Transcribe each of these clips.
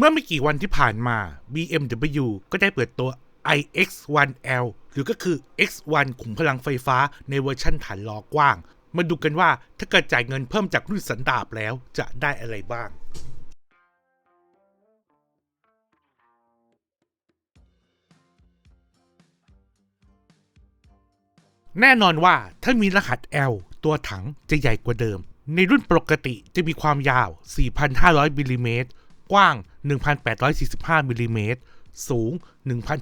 เมื่อไม่กี่วันที่ผ่านมา BMW ก็ได้เปิดตัว iX1L หรือก็คือ X1 ขุมพลังไฟฟ้าในเวอร์ชั่นฐานล้อกว้าง มาดูกันว่าถ้าเกิดจ่ายเงินเพิ่มจากรุ่นสันดาปแล้วจะได้อะไรบ้างแน่นอนว่าถ้ามีรหัส L ตัวถังจะใหญ่กว่าเดิม ในรุ่นปกติจะมีความยาว 4,500มิลลิเมตร กว้าง 1,845มิลลิเมตรสูง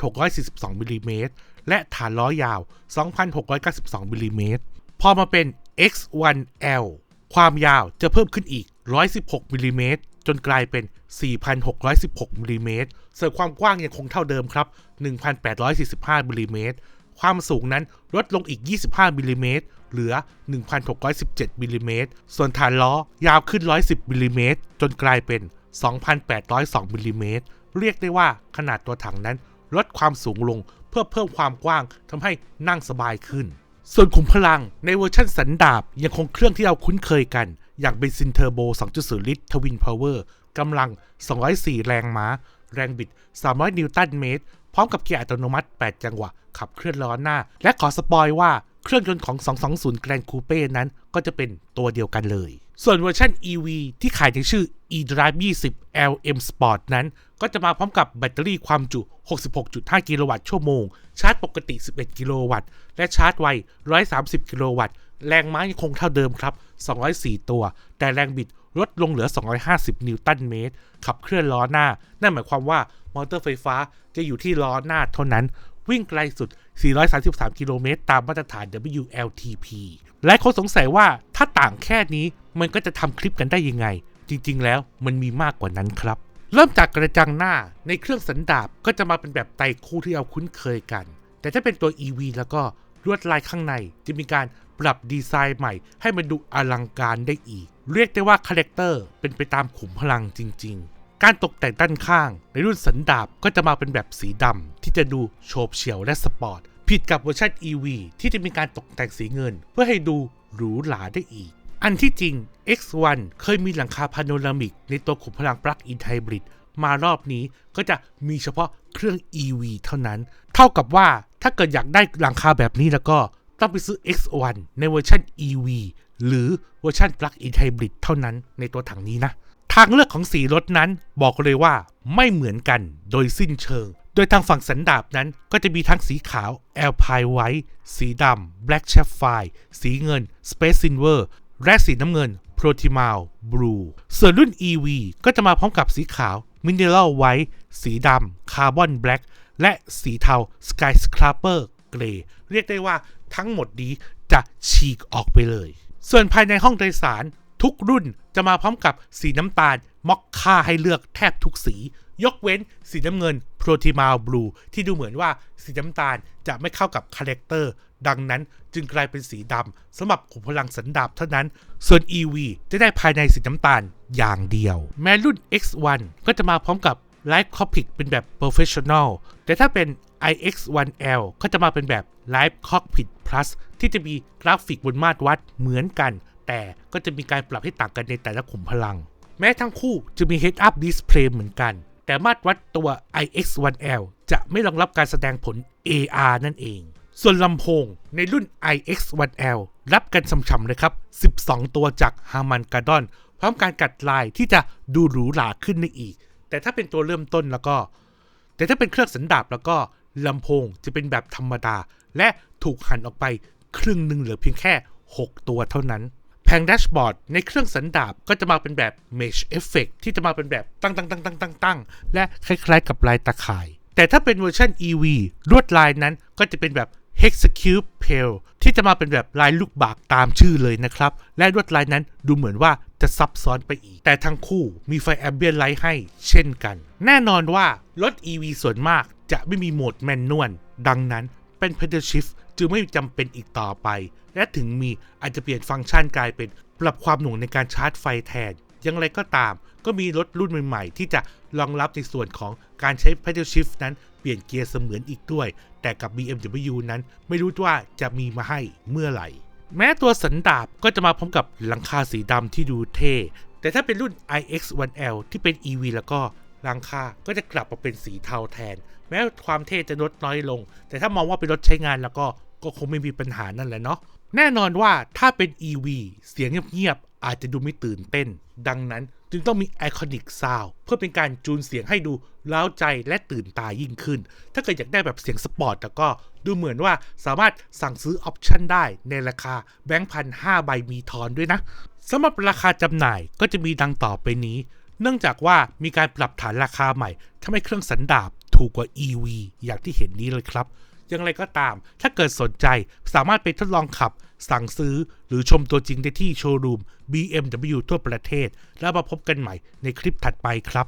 1,642มิลลิเมตรและฐานล้อยาว 2,692มิลลิเมตรพอมาเป็น X1L ความยาวจะเพิ่มขึ้นอีก 116มิลลิเมตรจนกลายเป็น 4,616มิลลิเมตรส่วนความกว้างยังคงเท่าเดิมครับ 1,845มิลลิเมตรความสูงนั้นลดลงอีก 25มิลลิเมตรเหลือ 1,617มิลลิเมตรส่วนฐานล้อยาวขึ้น 110มิลลิเมตรจนกลายเป็น 2,802มิลลิเมตร เรียกได้ว่าขนาดตัวถังนั้นลดความสูงลงเพื่อเพิ่มความกว้างทำให้นั่งสบายขึ้น ส่วนขุมพลังในเวอร์ชันสันดาบยังคงเครื่องที่เราคุ้นเคยกัน อย่างเบนซินเทอร์โบ 2.0 ลิตรทวินพาวเวอร์กำลัง 204 แรงม้า แรงบิด 300 นิวตันเมตร พร้อมกับเกียร์อัตโนมัติ 8 จังหวะ ขับเคลื่อนล้อหน้า และขอสปอยว่าเครื่องยนต์ของ 220 Grand Coupe นั้นก็จะเป็นตัวเดียวกันเลย ส่วนเวอร์ชัน EV ที่ขายในชื่อ eDrive 20 LM Sport นั้น ก็จะมาพร้อมกับแบตเตอรี่ความจุ 66.5 กิโลวัตต์ชั่วโมง ชาร์จปกติ 11 กิโลวัตต์ และชาร์จไว 130 กิโลวัตต์ แรงม้ายังคงเท่าเดิมครับ 204 ตัว แต่แรงบิดลดลงเหลือ 250 นิวตันเมตร ขับเคลื่อนล้อหน้า นั่นหมายความว่ามอเตอร์ไฟฟ้าจะอยู่ที่ล้อหน้าเท่านั้น วิ่งไกลสุด 433 กิโลเมตรตามมาตรฐาน WLTP และคนสงสัยว่าถ้าต่างแค่นี้มันก็จะทำคลิปกันได้ยังไง จริง ๆ แล้วมันมีมากกว่านั้นครับ เริ่มจากกระจังหน้าในเครื่องสันดาบก็จะมาเป็นแบบไตคู่ที่เราคุ้นเคยกัน แต่ถ้าเป็นตัว EV แล้วก็ลวดลายข้างในจะมีการปรับดีไซน์ใหม่ ให้มันดูอลังการได้อีก เรียกได้ว่าคาแรคเตอร์เป็นไปตามขุมพลังจริง ๆ การตกแต่งด้านข้าง ในรุ่นสันดาบก็จะมาเป็นแบบสีดำที่จะดูโฉบเฉี่ยวและสปอร์ต ผิดกับเวอร์ชัน EV ที่จะมีการตกแต่งสีเงิน เพื่อให้ดูหรูหราได้อีก อันที่จริง X1 เคยมีหลังคาพาโนรามิก ในตัวขุมพลังปลั๊กอินไฮบริดมารอบนี้ก็จะมีเฉพาะเครื่อง EV เท่านั้น เท่ากับว่าถ้าเกิดอยากได้หลังคาแบบนี้แล้วก็ต้องไปซื้อ X1 ในเวอร์ชัน EV หรือเวอร์ชัน Plug-in Hybrid เท่านั้นในตัวถังนี้นะ ทางเลือกของสีรถนั้นบอกเลยว่าไม่เหมือนกันโดยสิ้นเชิง โดยทางฝั่งสันดาบนั้นก็จะมีทั้งสีขาว Alpine White สีดำ Black Sapphire สีเงิน Space Silver และสีน้ำเงิน Protimal Blue ส่วนรุ่น EV ก็จะมาพร้อมกับสีขาว Mineral White สีดำ Carbon Black และสีเทา Sky Scraper Grey เรียกได้ว่าทั้งหมดนี้จะฉีกออกไปเลย ส่วนภายในห้องโดยสาร ทุกรุ่นจะมาพร้อมกับสีน้ำตาลมอกค่าให้เลือกแทบทุกสี ยกเว้นสีน้ำเงิน Protimal Blue ที่ดูเหมือนว่าสีน้ำตาลจะไม่เข้ากับคาแรคเตอร์ ดังนั้นจึงกลายเป็นสีดำสำหรับขุมพลังสันดาบเท่านั้น ส่วน EV จะได้ภายในสีน้ำตาลอย่างเดียว แม้รุ่น X1 ก็จะมาพร้อมกับ Live Cockpit เป็นแบบ Professional แต่ถ้าเป็น iX1L ก็จะมาเป็นแบบ Live Cockpit Plus ที่จะมีกราฟิกบนมาตรวัดเหมือนกัน แต่ก็จะมีการปรับให้ต่างกันในแต่ละขุมพลัง แม้ทั้งคู่จะมี Head Up Display เหมือนกัน แต่มาตรวัดตัว iX1L จะไม่รองรับการแสดงผล AR นั่นเอง ส่วนลำโพงในรุ่น iX1L รับกันฉ่ำๆเลยครับ 12 ตัวจาก Harman Kardon พร้อมการกัดลายที่จะดูหรูหราขึ้นได้อีก แต่ถ้าเป็นตัวเริ่มต้นแล้วก็ แต่ถ้าเป็นเครื่องสันดาบแล้วก็ลำโพงจะเป็นแบบธรรมดา และถูกหั่นออกไปครึ่งหนึ่งเหลือเพียงแค่ 6 ตัวเท่านั้น แผงแดชบอร์ดในเครื่องสันดาบก็จะมาเป็นแบบ Mesh Effect ที่จะมาเป็นแบบตั้งตั้งตั้งตั้งตั้งตั้งและคล้ายๆ กับลายตะข่าย แต่ถ้าเป็นเวอร์ชัน EV ลวดลายนั้นก็จะเป็นแบบ Hexacube Pale ที่จะมาเป็นแบบลายลูกบากตามชื่อเลยนะครับ และลวดลายนั้นดูเหมือนว่าจะซับซ้อนไปอีก แต่ทั้งคู่มีไฟแอมเบียนไลท์ให้เช่นกัน แน่นอนว่ารถ EV ส่วนมากจะไม่มีโหมดแมนนวลดังนั้นเป็น pedal shift จึงไม่จำเป็นอีกต่อไป และถึงมีอาจจะเปลี่ยนฟังก์ชันกลายเป็น ปรับความหน่วงในการชาร์จไฟแทน อย่างไรก็ตาม ก็มีรถรุ่นใหม่ ๆ ที่จะรองรับในส่วนของการใช้ pedal shift นั้นเปลี่ยนเกียร์เสมือนอีกด้วย แต่กับ BMW นั้นไม่รู้ว่าจะมีมาให้เมื่อไหร่ แม้ตัวสันดาบก็จะมาพร้อมกับหลังคาสีดำที่ดูเท่ แต่ถ้าเป็นรุ่น iX1L ที่เป็น EV แล้วก็หลังคาก็จะกลับมาเป็นสีเทาแทน แม้ความเท่จะลดน้อยลง แต่ถ้ามองว่าเป็นรถใช้งานแล้วก็ ก็คงไม่มีปัญหานั่นแหละเนาะแน่นอนว่าถ้าเป็น EV เสียงเงียบๆอาจจะดูไม่ตื่นเต้น ดังนั้นจึงต้องมี Iconic Sound เพื่อเป็นการจูนเสียงให้ดูเล้าใจและตื่นตายิ่งขึ้น ถ้าเกิดอยากได้แบบเสียงสปอร์ตแล้วก็ดูเหมือนว่าสามารถสั่งซื้อออปชันได้ในราคาแบงค์พันห้าใบมีทอนด้วยนะสำหรับราคาจำหน่ายก็จะมีดังต่อไปนี้ เนื่องจากว่ามีการปรับฐานราคาใหม่ทำให้เครื่องสันดาปถูกกว่า EV อย่างที่เห็นนี้เลยครับ อย่างไรก็ตาม ถ้าเกิดสนใจสามารถไปทดลองขับ สั่งซื้อหรือชมตัวจริงได้ที่โชว์รูม BMW ทั่วประเทศ แล้วมาพบกันใหม่ในคลิปถัดไปครับ